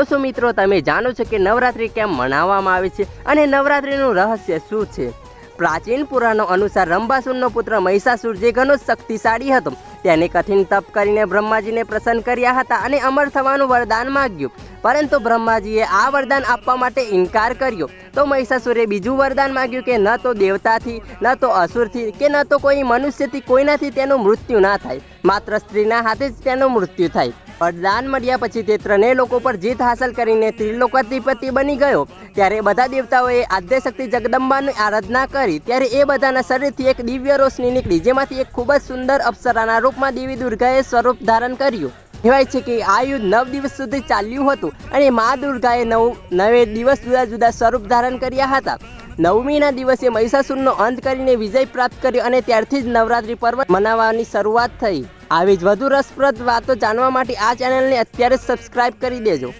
તો શું મિત્રો, તમે જાણો છો કે નવરાત્રિ કેમ મનાવવામાં આવે છે અને નવરાત્રિનું રહસ્ય શું છે? પ્રાચીન પુરાણો અનુસાર રંભાસુરનો પુત્ર મહિષાસુર જે ઘણો શક્તિશાળી હતો, તેને કઠિન તપ કરીને બ્રહ્માજીને પ્રસન્ન કર્યા હતા અને અમર થવાનું વરદાન માગ્યું. પરંતુ બ્રહ્માજીએ આ વરદાન આપવા માટે ઇનકાર કર્યો. તો મહિષાસુરે બીજું વરદાન માગ્યું કે ન તો દેવતાથી, ન તો અસુરથી કે ન તો કોઈ મનુષ્યથી, કોઈનાથી તેનું મૃત્યુ ના થાય. માત્ર સ્ત્રીના હાથે જ તેનું મૃત્યુ થાય. વરદાન મળ્યા પછી તે ત્રણેય લોકો પર જીત હાંસલ કરીને ત્રિલોકાધિપતિ બની ગયો. ત્યારે બધા દેવતાઓએ આદ્યશક્તિ જગદંબાની આરાધના કરી. ત્યારે એ બધાના શરીરથી એક દિવ્ય રોશની નીકળી, જેમાંથી એક ખૂબ જ સુંદર અપ્સરાના રૂપમાં દેવી દુર્ગાએ સ્વરૂપ ધારણ કર્યું. કહેવાય છે કે આ યુદ્ધ નવ દિવસ સુધી ચાલ્યું હતું અને મા દુર્ગાએ નવ નવે દિવસ જુદા જુદા સ્વરૂપ ધારણ કર્યા હતા. નવમીના દિવસે મહિષાસુરનો અંત કરીને વિજય પ્રાપ્ત કર્યો અને ત્યારથી જ નવરાત્રિ પર્વ મનાવવાની શરૂઆત થઈ. આવી જ વધુ રસપ્રદ વાતો જાણવા માટે આ ચેનલને અત્યારે જ સબસ્ક્રાઇબ કરી દેજો.